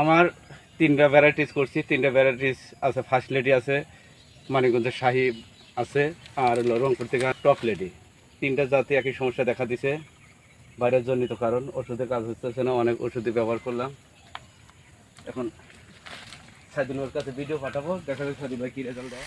আমার তিনটা ভ্যারাইটিস করছি। তিনটা ভ্যারাইটিস আছে ফার্স্ট লেডি আছে, মানিকগঞ্জের শাহি আছে, আর রংপুর থেকে টপ লেডি তিনটা জাতি একই সমস্যা দেখা দিছে। বাইরের জনিত কারণ, ওষুধের কাজ হচ্ছে না, অনেক ওষুধই ব্যবহার করলাম। এখন সাইদুলের কাছে ভিডিও পাঠাবো, দেখা যাবে সাইদুল ভাই কী রেজাল্ট দেয়।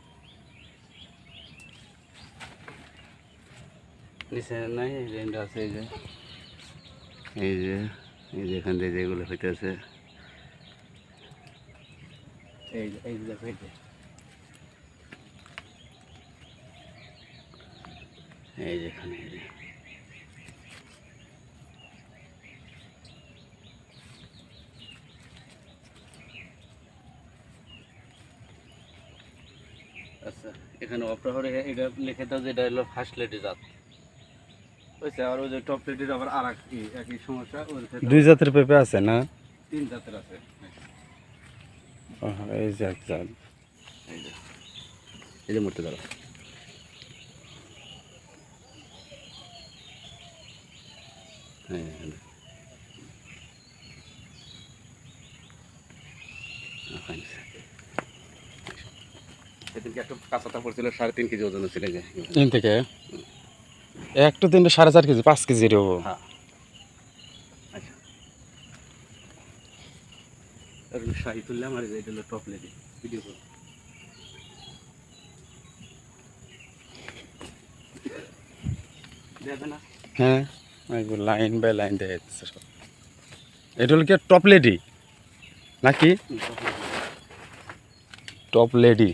নিচে নাই এই আছে এই যে। এই যে এই যে এখান থেকে যেগুলো হইতেছে। এই যে এই যে এই যে। এখানে এই যে। আচ্ছা এখানে অপ্রহরে এটা লিখে দাও যে এটা হলো ফার্স্ট লেডি জাত। আর ওই যে টপ আবার আর একই সমস্যা দুই জাতের পেঁপে আছে না? তিন জাতের আছে। এই যে এক জাত এই যে। এই মূর্তি দাঁড়া হ্যাঁ হ্যাঁ সেদিনকে একটা কাঁচাটা পড়ছিল সাড়ে তিন কেজি ওজন ছিল তিন থেকে? একটু তিনটে সাড়ে চার কেজি পাঁচ কেজি হব। হ্যাঁ। আর তুললাম আর এটা হলো টপ লেডি ভিডিও না? হ্যাঁ লাইন বাই লাইন দেখা যাচ্ছে সব। এটা হলো কি টপ লেডি নাকি। টপ লেডি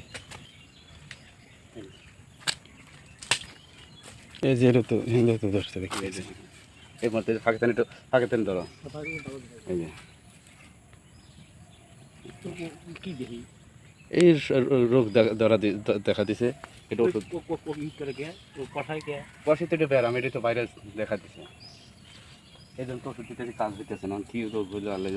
এই যে এটা তো হিন্দু তো ধরছে দেখি এই যে, এর মধ্যে পাকিস্তানি একটু পাকিস্তানি ধরো এই যে। এই রোগ ধরা দেখা দিছে। এটা ওষুধ বসে তো এটা ব্যারাম এটা তো ভাইরাস দেখা দিছে। এই জন্য তো ওষুধ দিতে কাজ দিতেছে না কি রোগ হইল আল্লাহ